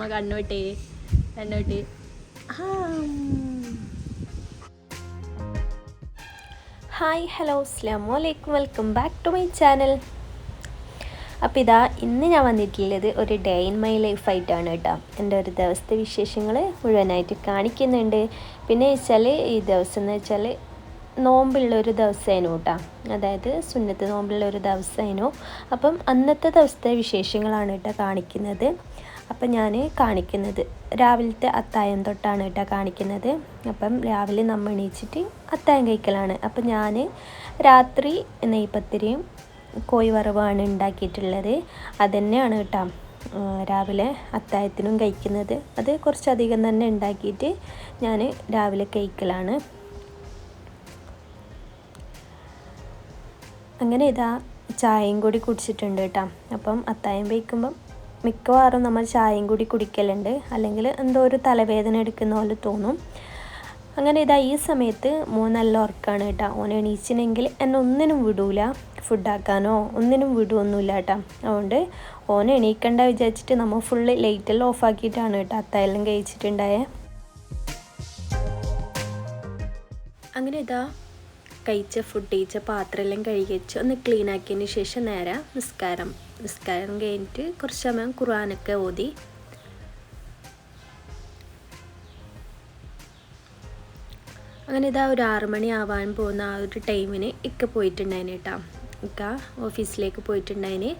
അമ്മ കണ്ണോട്ടേ കണ്ണോട്ടെ hi hello അസ്ലാം അലൈക്കും welcome back to my channel. അപ്പോൾ ഇതാ ഇന്ന് ഞാൻ വന്നിട്ടുള്ളത് ഒരു ഡേ ഇൻ മൈ ലൈഫ് ആയിട്ടാണ് കേട്ടോ എന്റെ ഒരു ദിവസത്തെ വിശേഷങ്ങൾ മുഴുവനായിട്ട് കാണിക്കുന്നുണ്ട്. പിന്നെ വെച്ചാൽ ഈ ദിവസം എന്ന് വെച്ചാൽ നോമ്പുള്ള ഒരു ദിവസമായിരുന്നു കേട്ടോ അതായത് സുന്നത്ത് നോമ്പുള്ള ഒരു ദിവസമായിരുന്നു അപ്പം അന്നത്തെ ദിവസത്തെ വിശേഷങ്ങളാണ് കേട്ടോ കാണിക്കുന്നത്. അപ്പം ഞാൻ കാണിക്കുന്നത്. രാവിലത്തെ അത്തായം തൊട്ടാണ് കേട്ടോ കാണിക്കുന്നത്. അപ്പം രാവിലെ നമ്മൾ എണീച്ചിട്ട് അത്തായം കഴിക്കലാണ്. അപ്പം ഞാൻ രാത്രി നെയ്പത്തിരിയും കോഴി വറവാണ് ഉണ്ടാക്കിയിട്ടുള്ളത് അതുതന്നെയാണ് കേട്ടോ രാവിലെ അത്തായത്തിനും കഴിക്കുന്നത്. അത് കുറച്ചധികം തന്നെ ഉണ്ടാക്കിയിട്ട് ഞാൻ രാവിലെ കഴിക്കലാണ്. അങ്ങനെ ഇതാ ചായയും കൂടി കുടിച്ചിട്ടുണ്ട് കേട്ടോ. അപ്പം അത്തായം വയ്ക്കുമ്പം മിക്കവാറും നമ്മൾ ചായയും കൂടി കുടിക്കലുണ്ട്. അല്ലെങ്കിൽ എന്തോ ഒരു തലവേദന എടുക്കുന്ന പോലെ തോന്നും. അങ്ങനെ ഇതാ ഈ സമയത്ത് മോൻ നല്ല ഉറക്കാണ് കേട്ടോ. ഓൻ എണീച്ചിനെങ്കിൽ എന്നെ ഒന്നിനും വിടൂല. ഫുഡാക്കാനോ ഒന്നിനും വിടുവൊന്നുമില്ല കേട്ടോ. അതുകൊണ്ട് ഓൻ എണീക്കണ്ട വിചാരിച്ചിട്ട് നമ്മൾ ഫുള്ള് ലൈറ്റെല്ലാം ഓഫാക്കിയിട്ടാണ് കേട്ടോ അത്തായെല്ലാം കഴിച്ചിട്ടുണ്ടായേ. അങ്ങനെ ഇതാ കഴിച്ച ഫുഡ് കഴിച്ച പാത്രമെല്ലാം കഴുകി വെച്ച് ഒന്ന് ക്ലീൻ ആക്കിയതിന് ശേഷം നേരെ നിസ്കാരം. നിസ്കാരം കഴിഞ്ഞിട്ട് കുറച്ച് സമയം ഖുർആാനൊക്കെ ഓതി. അങ്ങനെ ഇതാ ഒരു ആറു മണി ആവാൻ പോകുന്ന ആ ഒരു ടൈമിന് ഇക്ക പോയിട്ടുണ്ടായിന് കേട്ടോ. ഇക്ക ഓഫീസിലേക്ക് പോയിട്ടുണ്ടായിന്.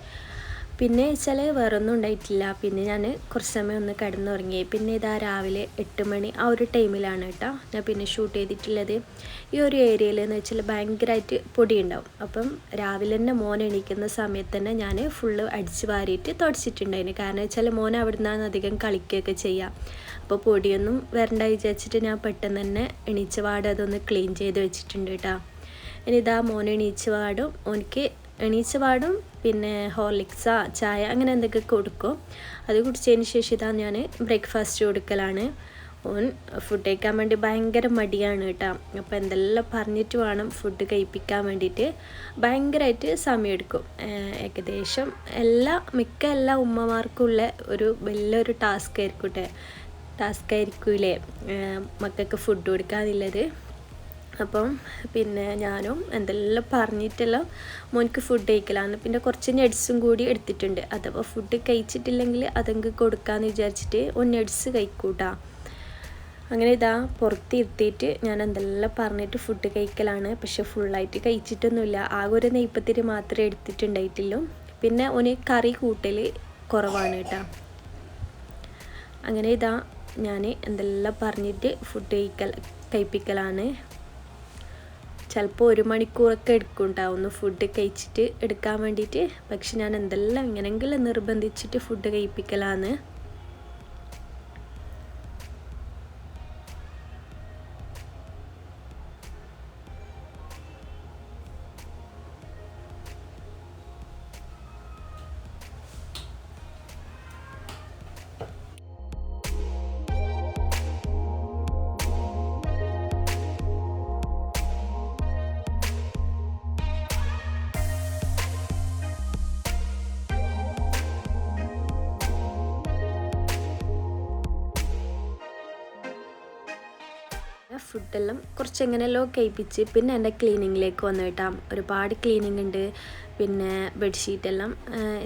പിന്നെ വെച്ചാൽ വേറൊന്നും ഉണ്ടായിട്ടില്ല. പിന്നെ ഞാൻ കുറച്ച് സമയം ഒന്ന് കിടന്നുറങ്ങി. പിന്നെ ഇതാ രാവിലെ എട്ട് മണി ആ ഒരു ടൈമിലാണ് കേട്ടോ ഞാൻ പിന്നെ ഷൂട്ട് ചെയ്തിട്ടുള്ളത്. ഈ ഒരു ഏരിയയിൽ എന്ന് വെച്ചാൽ ഭയങ്കരമായിട്ട് പൊടി ഉണ്ടാവും അപ്പം രാവിലെ തന്നെ മോൻ എണീക്കുന്ന സമയത്ത് തന്നെ ഞാൻ ഫുള്ള് അടിച്ച് വാരിയിട്ട് തുടച്ചിട്ടുണ്ടായിരുന്നു. കാരണം വെച്ചാൽ മോൻ അവിടെ നിന്നാണ് അധികം കളിക്കുകയൊക്കെ ചെയ്യാം അപ്പോൾ പൊടിയൊന്നും വരണ്ട വിചാരിച്ചിട്ട് ഞാൻ പെട്ടെന്ന് തന്നെ എണീച്ച പാട് അതൊന്ന് ക്ലീൻ ചെയ്ത് വെച്ചിട്ടുണ്ട് കേട്ടോ. ഇനി ഇതാ മോൻ എണീച്ച പാടും. ഓനിക്ക് എണീച്ച പാടും. പിന്നെ ഹോർലിക്സ ചായ അങ്ങനെ എന്തൊക്കെ കൊടുക്കും. അത് കുടിച്ചതിന് ശേഷം ഇതാ ഞാൻ ബ്രേക്ക്ഫാസ്റ്റ് കൊടുക്കലാണ്. ഓൻ ഫുഡ് കഴിക്കാൻ വേണ്ടി ഭയങ്കര മടിയാണ് കേട്ടോ. അപ്പോൾ എന്തെല്ലാം പറഞ്ഞിട്ട് വേണം ഫുഡ് കഴിപ്പിക്കാൻ വേണ്ടിയിട്ട്. ഭയങ്കരമായിട്ട് സമയമെടുക്കും ഏകദേശം എല്ലാ മിക്ക എല്ലാ ഉമ്മമാർക്കുള്ള ഒരു വലിയൊരു ടാസ്ക് ആയിരിക്കട്ടെ ടാസ്ക് ആയിരിക്കൂലേ? മക്കൾക്ക് ഫുഡ് കൊടുക്കാന്നുള്ളത്. അപ്പം പിന്നെ ഞാനും എന്തെല്ലാം പറഞ്ഞിട്ടെല്ലാം. മോനിക്ക് ഫുഡ് കഴിക്കലാണ് പിന്നെ കുറച്ച് നെഡ്സും കൂടി എടുത്തിട്ടുണ്ട്. അഥവാ ഫുഡ് കഴിച്ചിട്ടില്ലെങ്കിൽ അതെങ്കിൽ കൊടുക്കാമെന്ന് വിചാരിച്ചിട്ട് ഓ നെഡ്സ് കഴിക്കൂട്ടാ. അങ്ങനെ ഇതാ പുറത്തിരുത്തിയിട്ട് ഞാൻ എന്തെല്ലാം പറഞ്ഞിട്ട് ഫുഡ് കഴിക്കലാണ്. പക്ഷെ ഫുള്ളായിട്ട് കഴിച്ചിട്ടൊന്നുമില്ല. ആകെ ഒരു നെയ്പ്പത്തിരി മാത്രമേ എടുത്തിട്ടുണ്ടായിട്ടുള്ളൂ. പിന്നെ ഒന്ന് കറി കൂട്ടൽ കുറവാണ് കേട്ടോ. അങ്ങനെ ഇതാ ഞാൻ എന്തെല്ലാം പറഞ്ഞിട്ട് ഫുഡ് കഴിക്കൽ കഴിപ്പിക്കലാണ്. ചിലപ്പോൾ ഒരു മണിക്കൂറൊക്കെ എടുക്കും ഉണ്ടാവും ഒന്ന് ഫുഡ് കഴിച്ചിട്ട് എടുക്കാൻ വേണ്ടിയിട്ട്. പക്ഷെ ഞാൻ എന്തെല്ലാം എങ്ങനെയെങ്കിലും നിർബന്ധിച്ചിട്ട് ഫുഡ് കഴിപ്പിക്കലാന്ന് ഫുഡെല്ലാം കുറച്ച് എങ്ങനെയല്ലോ കഴിപ്പിച്ച് പിന്നെ എന്റെ ക്ലീനിങ്ങിലേക്ക് വന്നു കേട്ടാം. ഒരുപാട് ക്ലീനിങ് ഉണ്ട് പിന്നെ ബെഡ്ഷീറ്റ് എല്ലാം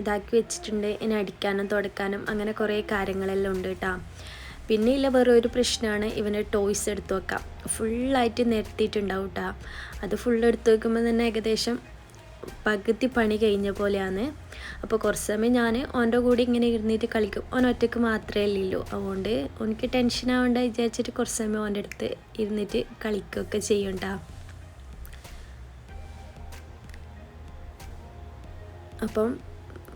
ഇതാക്കി വെച്ചിട്ടുണ്ട്. ഇനി അടിക്കാനും തുടക്കാനും അങ്ങനെ കുറേ കാര്യങ്ങളെല്ലാം ഉണ്ട് കേട്ടോ. പിന്നെ ഇല്ല വേറെ ഒരു പ്രശ്നമാണ് ഇവന് ടോയ്സ് എടുത്ത് വെക്കാം. ഫുള്ളായിട്ട് നിരത്തിയിട്ടുണ്ടാവും കേട്ടോ. അത് ഫുൾ എടുത്ത് വെക്കുമ്പോൾ തന്നെ ഏകദേശം പകുതി പണി കഴിഞ്ഞ പോലെയാണ്. അപ്പോൾ കുറച്ച് സമയം ഞാൻ ഓന്റെ കൂടെ ഇങ്ങനെ ഇരുന്നിട്ട് കളിക്കും. ഓൻ ഒറ്റയ്ക്ക് മാത്രമേ ഇല്ലല്ലോ അതുകൊണ്ട് എനിക്ക് ടെൻഷൻ ആവേണ്ട വിചാരിച്ചിട്ട് കുറച്ച് സമയം ഓന്റെ അടുത്ത് ഇരുന്നിട്ട് കളിക്കുകയൊക്കെ ചെയ്യണ്ട അപ്പം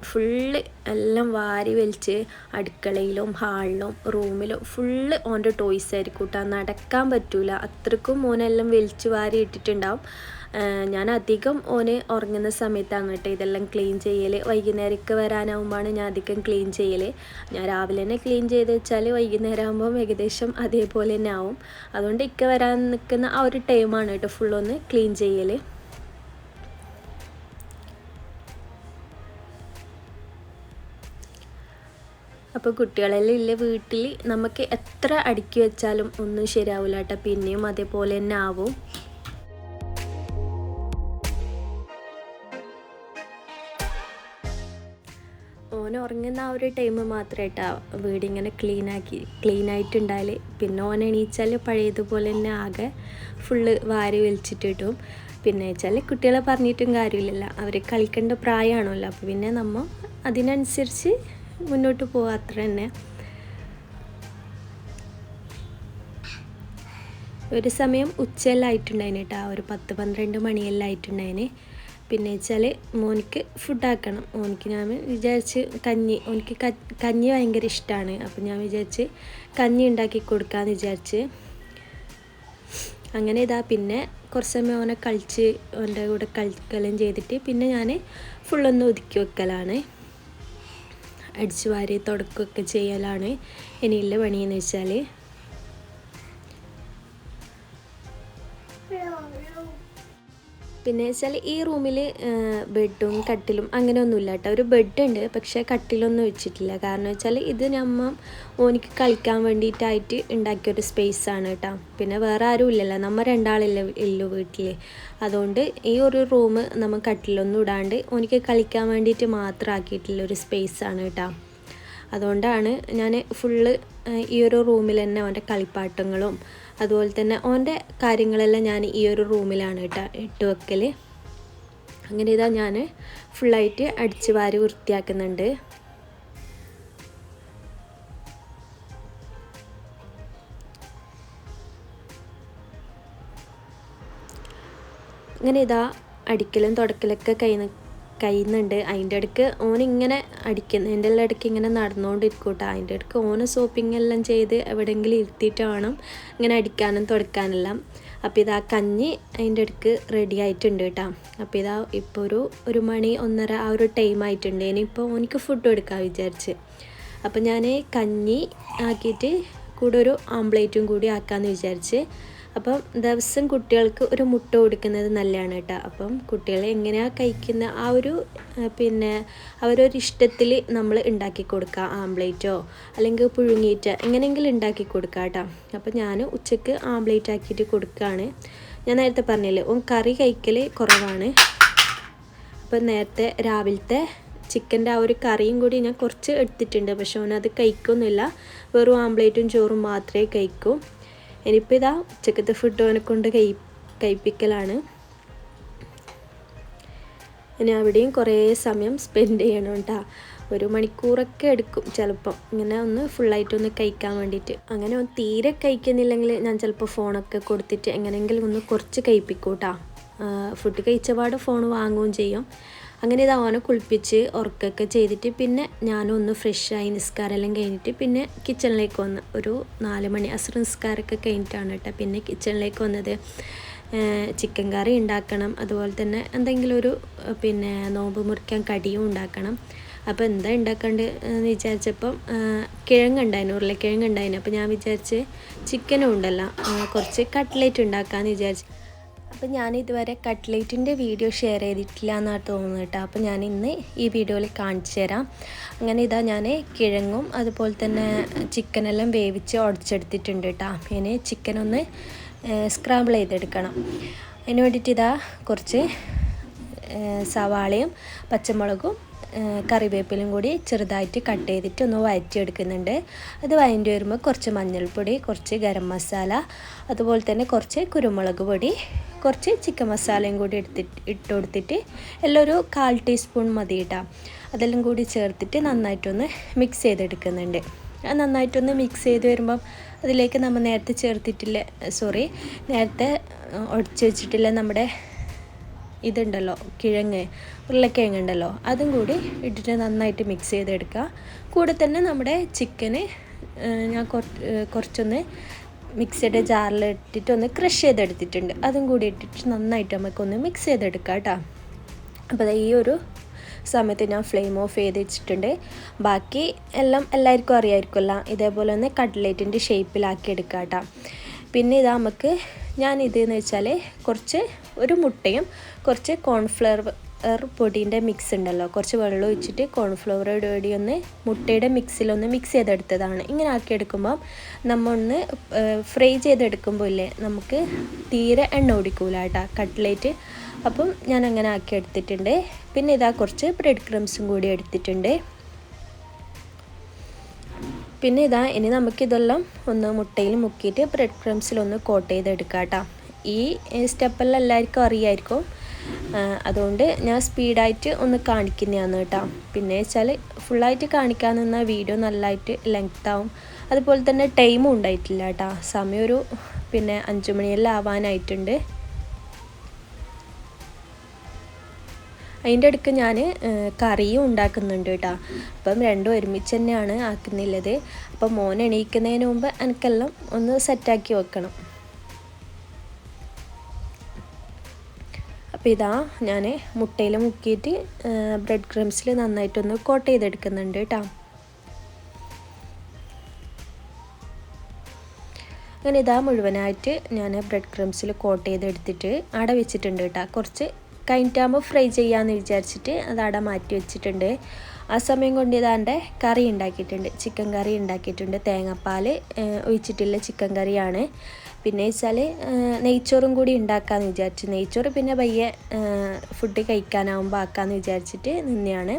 ഫുള്ള് എല്ലാം വാരി വലിച്ച് അടുക്കളയിലും ഹാളിലും റൂമിലും ഫുള്ള് ഓന്റെ ടോയ്സ് ആയിരിക്കും കേട്ടോ നടക്കാൻ പറ്റൂല. അത്രക്കും മോനെല്ലാം വലിച്ച് വാരി ഇട്ടിട്ടുണ്ടാവും. ഞാൻ അധികം ഓന് ഉറങ്ങുന്ന സമയത്താണ് കേട്ടോ ഇതെല്ലാം ക്ലീൻ ചെയ്യൽ വൈകുന്നേരമൊക്കെ വരാനാവുമ്പോഴാണ് ഞാൻ അധികം ക്ലീൻ ചെയ്യൽ ഞാൻ രാവിലെ തന്നെ ക്ലീൻ ചെയ്ത് വെച്ചാൽ വൈകുന്നേരം ആകുമ്പോൾ ഏകദേശം അതേപോലെ തന്നെ ആവും. അതുകൊണ്ട് ഇക്ക വരാൻ നിൽക്കുന്ന ആ ഒരു ടൈമാണ് കേട്ടോ ഫുള്ളൊന്ന് ക്ലീൻ ചെയ്യൽ അപ്പോൾ കുട്ടികളെല്ലാം ഇല്ല വീട്ടിൽ നമുക്ക് എത്ര അടുക്കി വെച്ചാലും ഒന്നും ശരിയാവില്ല കേട്ടോ. പിന്നെയും അതേപോലെ തന്നെ ആവും. ഓൻ ഉറങ്ങുന്ന ആ ഒരു ടൈം മാത്രമായിട്ടാ വീടിങ്ങനെ ക്ലീനാക്കി ക്ലീൻ ആയിട്ടുണ്ടായാൽ പിന്നെ ഓൻ എണീച്ചാൽ പഴയതുപോലെ തന്നെ ആകെ ഫുള്ള് വാരി വലിച്ചിട്ടിട്ടും. പിന്നെ വെച്ചാൽ കുട്ടികളെ പറഞ്ഞിട്ടും കാര്യമില്ലല്ലോ. അവർ കളിക്കേണ്ട പ്രായമാണല്ലോ അപ്പോൾ പിന്നെ നമ്മൾ അതിനനുസരിച്ച് മുന്നോട്ട് പോകാം അത്ര തന്നെ. ഒരു സമയം ഉച്ചയെല്ലാം ആയിട്ടുണ്ടായിന് കേട്ടോ ഒരു പത്ത് പന്ത്രണ്ട് മണിയെല്ലാം ആയിട്ടുണ്ടായിന്. പിന്നെ വെച്ചാൽ മോനിക്ക് ഫുഡാക്കണം മോനിക്ക് ഞാൻ വിചാരിച്ച് കഞ്ഞി മോനിക്ക് കഞ്ഞി ഭയങ്കര ഇഷ്ടമാണ് അപ്പം ഞാൻ വിചാരിച്ച് കഞ്ഞി ഉണ്ടാക്കി കൊടുക്കാമെന്ന് വിചാരിച്ച്. അങ്ങനെ ഇതാ പിന്നെ കുറച്ച് സമയം ഓനെ കളിച്ച് ഓന്റെ കൂടെ കളിക്കലും ചെയ്തിട്ട് പിന്നെ ഞാൻ ഫുള്ളൊന്ന് ഒതുക്കി വെക്കലാണ്. അടിച്ചു വാരി തുടക്കമൊക്കെ ചെയ്യലാണ്. ഇനിയുള്ള പണിയെന്ന് വെച്ചാൽ പിന്നെ വെച്ചാൽ ഈ റൂമിൽ ബെഡും കട്ടിലും അങ്ങനെ ഒന്നുമില്ല കേട്ടോ. ഒരു ബെഡുണ്ട് പക്ഷേ കട്ടിലൊന്നും വെച്ചിട്ടില്ല. കാരണം വെച്ചാൽ ഇത് നമ്മ ഓനിക്ക് കളിക്കാൻ വേണ്ടിയിട്ടായിട്ട് ഉണ്ടാക്കിയൊരു സ്പേസ് ആണ് കേട്ടോ. പിന്നെ വേറെ ആരും ഇല്ലല്ലോ. നമ്മൾ രണ്ടാളില്ല ഇല്ലു വീട്ടിൽ അതുകൊണ്ട് ഈ ഒരു റൂം നമ്മൾ കട്ടിലൊന്നും ഇടാണ്ട് ഓനിക്ക് കളിക്കാൻ വേണ്ടിയിട്ട് മാത്രം ആക്കിയിട്ടുള്ള ഒരു സ്പേസ് ആണ് കേട്ടോ. അതുകൊണ്ടാണ് ഞാൻ ഫുള്ള് ഈ ഒരു റൂമിൽ തന്നെ അവന്റെ കളിപ്പാട്ടങ്ങളും അതുപോലെ തന്നെ ഓന്റെ കാര്യങ്ങളെല്ലാം ഞാൻ ഈ ഒരു റൂമിലാണ് കേട്ടോ ഇട്ട് വെക്കൽ അങ്ങനെ ഇതാ ഞാൻ ഫുള്ളായിട്ട് അടിച്ച് വാരി വൃത്തിയാക്കുന്നുണ്ട്. അങ്ങനെ ഇതാ അടിക്കലും തുടക്കലൊക്കെ കഴിഞ്ഞ് കഴിയുന്നുണ്ട് അതിന്റെ ഇടയ്ക്ക് ഓൻ ഇങ്ങനെ അടിക്കുന്നതിന്റെ എല്ലാം ഇടയ്ക്ക് ഇങ്ങനെ നടന്നുകൊണ്ടിരിക്കും കേട്ടോ അതിന്റെ ഇടയ്ക്ക് ഓന് സോപ്പിംഗ് എല്ലാം ചെയ്ത് എവിടെയെങ്കിലും ഇരുത്തിയിട്ട് വേണം ഇങ്ങനെ അടിക്കാനും തുടക്കാനെല്ലാം. അപ്പോൾ ഇതാ കഞ്ഞി അതിന്റെ ഇടയ്ക്ക് റെഡി ആയിട്ടുണ്ട് കേട്ടോ അപ്പോൾ ഇതാ ഇപ്പോൾ ഒരു ഒരു മണി ഒന്നര ആ ഒരു ടൈം ആയിട്ടുണ്ട്. ഇനിയിപ്പോൾ ഓനിക്ക് ഫുഡ് കൊടുക്കാൻ വിചാരിച്ച്. അപ്പോൾ ഞാൻ കഞ്ഞി ആക്കിയിട്ട് കൂടെ ഒരു ആംപ്ലേറ്റും കൂടി ആക്കാമെന്ന് വിചാരിച്ച്. അപ്പം ദിവസം കുട്ടികൾക്ക് ഒരു മുട്ട കൊടുക്കുന്നത് നല്ലതാണ് കേട്ടോ. അപ്പം കുട്ടികളെ എങ്ങനെയാണ് കഴിക്കുന്ന ആ ഒരു പിന്നെ അവരൊരു ഇഷ്ടത്തിൽ നമ്മൾ ഉണ്ടാക്കി കൊടുക്കുക ആംപ്ലേറ്റോ അല്ലെങ്കിൽ പുഴുങ്ങിയിട്ട് എങ്ങനെയെങ്കിലും ഉണ്ടാക്കി കൊടുക്കുക കേട്ടോ. അപ്പം ഞാൻ ഉച്ചയ്ക്ക് ആംപ്ലേറ്റ് ആക്കിയിട്ട് കൊടുക്കുകയാണ്. ഞാൻ നേരത്തെ പറഞ്ഞില്ലേ ഓൻ കറി കഴിക്കൽ കുറവാണ്. അപ്പം നേരത്തെ രാവിലത്തെ ചിക്കന്റെ ആ ഒരു കറിയും കൂടി ഞാൻ കുറച്ച് എടുത്തിട്ടുണ്ട്. പക്ഷെ അവനത് കഴിക്കൊന്നുമില്ല. വെറും ആംപ്ലേറ്റും ചോറും മാത്രമേ കഴിക്കൂ. ഇനിയിപ്പോൾ ഇതാ ഉച്ചക്കത്തെ ഫുഡ് അവനെ കൊണ്ട് കൈ കഴിപ്പിക്കലാണ്. ഇനി അവിടെയും കുറേ സമയം സ്പെൻഡ് ചെയ്യണം കേട്ടോ ഒരു മണിക്കൂറൊക്കെ എടുക്കും ചിലപ്പം. ഇങ്ങനെ ഒന്ന് ഫുള്ളായിട്ടൊന്ന് കഴിക്കാൻ വേണ്ടിയിട്ട്. അങ്ങനെ തീരെ കഴിക്കുന്നില്ലെങ്കിൽ ഞാൻ ചിലപ്പോൾ ഫോണൊക്കെ കൊടുത്തിട്ട് എങ്ങനെയെങ്കിലും ഒന്ന് കുറച്ച് കഴിപ്പിക്കൂട്ടാ. കേട്ടോ ഫുഡ് കഴിച്ചപാട് ഫോൺ വാങ്ങുകയും ചെയ്യും. അങ്ങനെ ഇത് അവനെ കുളിപ്പിച്ച് ഉറക്കൊക്കെ ചെയ്തിട്ട് പിന്നെ ഞാനും ഒന്ന് ഫ്രഷായി നിസ്കാരമെല്ലാം കഴിഞ്ഞിട്ട് പിന്നെ കിച്ചണിലേക്ക് വന്ന് ഒരു നാല് മണി അസുര നിസ്കാരമൊക്കെ കഴിഞ്ഞിട്ടാണ് കേട്ടോ. പിന്നെ കിച്ചണിലേക്ക് വന്നത്. ചിക്കൻ കറി ഉണ്ടാക്കണം. അതുപോലെ തന്നെ എന്തെങ്കിലും ഒരു പിന്നെ നോമ്പ് മുറിക്കാൻ കടിയും ഉണ്ടാക്കണം. അപ്പോൾ എന്താ ഉണ്ടാക്കേണ്ടത് എന്ന് വിചാരിച്ചപ്പം കിഴങ്ങുണ്ടായിരുന്നു ഉരുളക്കിഴങ്ങുണ്ടായിരുന്നു അപ്പോൾ ഞാൻ വിചാരിച്ച് ചിക്കനും ഉണ്ടല്ലോ. കുറച്ച് കട്ട്ലേറ്റ് ഉണ്ടാക്കാമെന്ന് വിചാരിച്ചു. അപ്പോൾ ഞാൻ ഇതുവരെ കട്ട്ലേറ്റിന്റെ വീഡിയോ ഷെയർ ചെയ്തിട്ടില്ല എന്നാണ് തോന്നുന്നത് കേട്ടോ. അപ്പോൾ ഞാൻ ഇന്ന് ഈ വീഡിയോയിൽ കാണിച്ചു തരാം. അങ്ങനെ ഇതാ ഞാൻ കിഴങ്ങും അതുപോലെ തന്നെ ചിക്കനെല്ലാം വേവിച്ച് ഉടച്ചെടുത്തിട്ടുണ്ട് കേട്ടോ. ഇനി ചിക്കനൊന്ന് സ്ക്രാമ്പിൾ ചെയ്തെടുക്കണം. അതിന് വേണ്ടിയിട്ട് ഇതാ കുറച്ച് സവാളയും പച്ചമുളകും കറിവേപ്പിലും കൂടി ചെറുതായിട്ട് കട്ട് ചെയ്തിട്ട് ഒന്ന് വഴറ്റിയെടുക്കുന്നുണ്ട്. അത് വഴറ്റി വരുമ്പോൾ കുറച്ച് മഞ്ഞൾപ്പൊടി കുറച്ച് ഗരം മസാല അതുപോലെ തന്നെ കുറച്ച് കുരുമുളക് പൊടി കുറച്ച് ചിക്കൻ മസാലയും കൂടി എടുത്തിട്ട് ഇട്ട് കൊടുത്തിട്ട് എല്ലാം ഒരു കാൽ ടീസ്പൂൺ മതി ഇട്ടാം അതെല്ലാം കൂടി ചേർത്തിട്ട് നന്നായിട്ടൊന്ന് മിക്സ് ചെയ്തെടുക്കുന്നുണ്ട്. നന്നായിട്ടൊന്ന് മിക്സ് ചെയ്ത് വരുമ്പം അതിലേക്ക് നമ്മൾ നേരത്തെ ചേർത്തിട്ടില്ല സോറി നേരത്തെ ഒടിച്ച് വെച്ചിട്ടില്ല നമ്മുടെ ഇതുണ്ടല്ലോ കിഴങ്ങ് ഉരുളക്കിഴങ്ങ് ഉണ്ടല്ലോ അതും കൂടി ഇട്ടിട്ട് നന്നായിട്ട് മിക്സ് ചെയ്തെടുക്കുക. കൂടെ തന്നെ നമ്മുടെ ചിക്കന് ഞാൻ കുറച്ചൊന്ന് മിക്സിയുടെ ജാറിൽ ഇട്ടിട്ട് ഒന്ന് ക്രഷ് ചെയ്തെടുത്തിട്ടുണ്ട്. അതും കൂടി ഇട്ടിട്ട് നന്നായിട്ട് നമുക്കൊന്ന് മിക്സ് ചെയ്തെടുക്കാം കേട്ടോ. അപ്പോൾ ഈ ഒരു സമയത്ത് ഞാൻ ഫ്ലെയിം ഓഫ് ചെയ്ത് വെച്ചിട്ടുണ്ട്. ബാക്കി എല്ലാം എല്ലാവർക്കും അറിയാമായിരിക്കുമല്ല ഇതേപോലെ ഒന്ന് കട്ട്ലേറ്റിന്റെ ഷേപ്പിലാക്കി എടുക്കാം കേട്ടോ. പിന്നെ ഇതാ നമുക്ക് ഞാൻ ഇതെന്ന് വെച്ചാൽ കുറച്ച് ഒരു മുട്ടയും കുറച്ച് കോൺഫ്ലവർ പൊടീന്റെ മിക്സ് ഉണ്ടല്ലോ. കുറച്ച് വെള്ളം ഒഴിച്ചിട്ട് കോൺഫ്ലവർ കൂടി ഒന്ന് മുട്ടയുടെ മിക്സിലൊന്ന് മിക്സ് ചെയ്തെടുത്തതാണ്. ഇങ്ങനെ ആക്കിയെടുക്കുമ്പോൾ നമ്മളൊന്ന് ഫ്രൈ ചെയ്തെടുക്കുമ്പോൾ ഇല്ലേ നമുക്ക് തീരെ എണ്ണ ഓടിക്കൂല കേട്ടോ കട്ട്ലേറ്റ് അപ്പം ഞാൻ അങ്ങനെ ആക്കി എടുത്തിട്ടുണ്ട് പിന്നെ ഇതാ കുറച്ച് ബ്രെഡ് ക്രംസും കൂടി എടുത്തിട്ടുണ്ട്. പിന്നെ ഇതാ ഇനി നമുക്കിതെല്ലാം ഒന്ന് മുട്ടയിൽ മുക്കിയിട്ട് ബ്രെഡ് ക്രംസിൽ ഒന്ന് കോട്ട് ചെയ്തെടുക്കാം കേട്ടോ. ഈ സ്റ്റെപ്പെല്ലാം എല്ലാവർക്കും അറിയായിരിക്കും. അതുകൊണ്ട് ഞാൻ സ്പീഡായിട്ട് ഒന്ന് കാണിക്കുന്നതാണ് കേട്ടോ. പിന്നെ വെച്ചാൽ ഫുള്ളായിട്ട് കാണിക്കാൻ നിന്ന വീഡിയോ നല്ലതായിട്ട് ലെങ്ത് ആവും. അതുപോലെ തന്നെ ടൈമും ഉണ്ടായിട്ടില്ല കേട്ടോ. സമയം ഒരു പിന്നെ അഞ്ചു മണിയെല്ലാം ആവാനായിട്ടുണ്ട്. അതിന്റെ അടുക്ക് ഞാൻ കറിയും ഉണ്ടാക്കുന്നുണ്ട് കേട്ടോ. അപ്പം രണ്ടും ഒരുമിച്ച് തന്നെയാണ് ആക്കുന്നില്ലത് അപ്പം മോൻ എണീക്കുന്നതിന് മുമ്പ് എനിക്കെല്ലാം ഒന്ന് സെറ്റാക്കി വെക്കണം. അപ്പോൾ ഇതാ ഞാൻ മുട്ടയിൽ മുക്കിയിട്ട് ബ്രെഡ് ക്രംസിൽ നന്നായിട്ടൊന്ന് കോട്ട് ചെയ്തെടുക്കുന്നുണ്ട് കേട്ടോ. അങ്ങനെ ഇതാ മുഴുവനായിട്ട് ഞാൻ ബ്രെഡ് ക്രംസിൽ കോട്ട് ചെയ്തെടുത്തിട്ട് അട വെച്ചിട്ടുണ്ട് കേട്ടോ. കുറച്ച് കഴിഞ്ഞിട്ടാകുമ്പോൾ ഫ്രൈ ചെയ്യാമെന്ന് വിചാരിച്ചിട്ട് അത് അവിടെ മാറ്റി വെച്ചിട്ടുണ്ട്. ആ സമയം കൊണ്ട് ഇതാണ്ട് കറി ഉണ്ടാക്കിയിട്ടുണ്ട് ചിക്കൻ കറി ഉണ്ടാക്കിയിട്ടുണ്ട് തേങ്ങാപ്പാൽ ഒഴിച്ചിട്ടുള്ള ചിക്കൻ കറിയാണ്. പിന്നെ വെച്ചാൽ നെയ്ച്ചോറും കൂടി ഉണ്ടാക്കാമെന്ന് വിചാരിച്ചു. നെയ്ച്ചോറ് പിന്നെ പയ്യെ ഫുഡ് കഴിക്കാനാവുമ്പോൾ ആക്കാമെന്ന് വിചാരിച്ചിട്ട് നിന്നെയാണ്.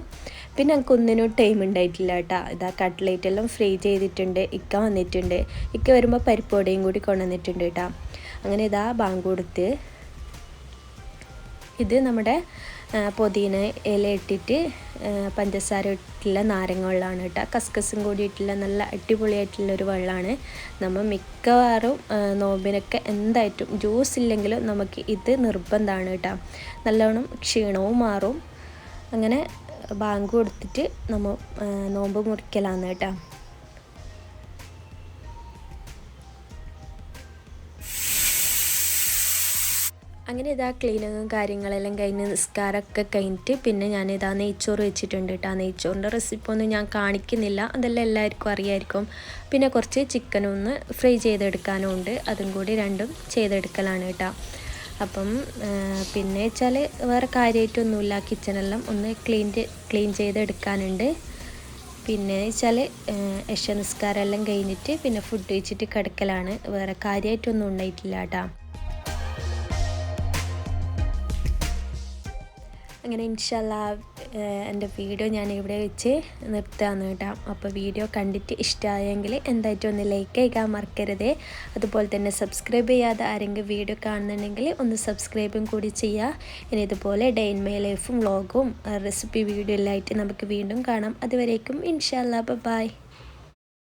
പിന്നെ എനിക്ക് ഒന്നിനും ടൈം ഉണ്ടായിട്ടില്ല കേട്ടോ ഇതാ കട്ട്ലേറ്റ് എല്ലാം ഫ്രൈ ചെയ്തിട്ടുണ്ട്. ഇക്ക വന്നിട്ടുണ്ട്. ഇക്ക വരുമ്പോൾ പരിപ്പോടയും കൂടി കൊണ്ടുവന്നിട്ടുണ്ട് കേട്ടോ അങ്ങനെ ഇതാ ബാങ്ക് കൊടുത്ത് ഇത് നമ്മുടെ പൊതിന ഇല ഇട്ടിട്ട് പഞ്ചസാര ഇട്ടുള്ള നാരങ്ങ വെള്ളമാണ് കേട്ടോ. കസ്കസും കൂടി ഇട്ടുള്ള നല്ല അടിപൊളിയായിട്ടുള്ള ഒരു വെള്ളമാണ്. നമ്മൾ മിക്കവാറും നോമ്പിനൊക്കെ എന്തായിട്ടും ജ്യൂസ് ഇല്ലെങ്കിലും നമുക്ക് ഇത് നിർബന്ധമാണ് കേട്ടോ. നല്ലവണ്ണം ക്ഷീണവും മാറും. അങ്ങനെ ബാങ്ക് കൊടുത്തിട്ട് നമ്മൾ നോമ്പ് മുറിക്കലാണ് കേട്ടോ. അങ്ങനെ ഇതാ ക്ലീനിങ്ങും കാര്യങ്ങളെല്ലാം കഴിഞ്ഞ് നിസ്കാരമൊക്കെ കഴിഞ്ഞിട്ട് പിന്നെ ഞാൻ ഇതാ നെയ്ച്ചോറ് വെച്ചിട്ടുണ്ട് കേട്ടോ. നെയ്ച്ചോറിന്റെ റെസിപ്പി ഒന്നും ഞാൻ കാണിക്കുന്നില്ല. അതെല്ലാം എല്ലാവർക്കും അറിയായിരിക്കും. പിന്നെ കുറച്ച് ചിക്കനും ഒന്ന് ഫ്രൈ ചെയ്തെടുക്കാനും ഉണ്ട്. അതും കൂടി രണ്ടും ചെയ്തെടുക്കലാണ് കേട്ടോ. അപ്പം പിന്നെ വെച്ചാൽ വേറെ കാര്യമായിട്ടൊന്നുമില്ല. കിച്ചണെല്ലാം ഒന്ന് ക്ലീൻ ക്ലീൻ ചെയ്തെടുക്കാനുണ്ട്. പിന്നെ വെച്ചാൽ യക്ഷനിസ്കാരമെല്ലാം കഴിഞ്ഞിട്ട് പിന്നെ ഫുഡ് കഴിച്ചിട്ട് കിടക്കലാണ്. വേറെ കാര്യമായിട്ടൊന്നും ഉണ്ടായിട്ടില്ല കേട്ടോ. അങ്ങനെ ഇൻഷല്ല എന്റെ വീഡിയോ ഞാൻ ഇവിടെ വെച്ച് നിർത്താന്ന് കേട്ടോ. അപ്പോൾ വീഡിയോ കണ്ടിട്ട് ഇഷ്ടമായെങ്കിൽ എന്തായിട്ടും ഒന്ന് ലൈക്ക് ചെയ്യുക മറക്കരുത്. അതുപോലെ തന്നെ സബ്സ്ക്രൈബ് ചെയ്യാതെ ആരെങ്കിലും വീഡിയോ കാണുന്നുണ്ടെങ്കിൽ ഒന്ന് സബ്സ്ക്രൈബും കൂടി ചെയ്യുക ഇനി ഇതുപോലെ ഡേ ഇൻ മൈ ലൈഫും വ്ളോഗും റെസിപ്പി വീഡിയോ എല്ലായിട്ട് നമുക്ക് വീണ്ടും കാണാം. അതുവരേക്കും ഇൻഷല്ല ബൈ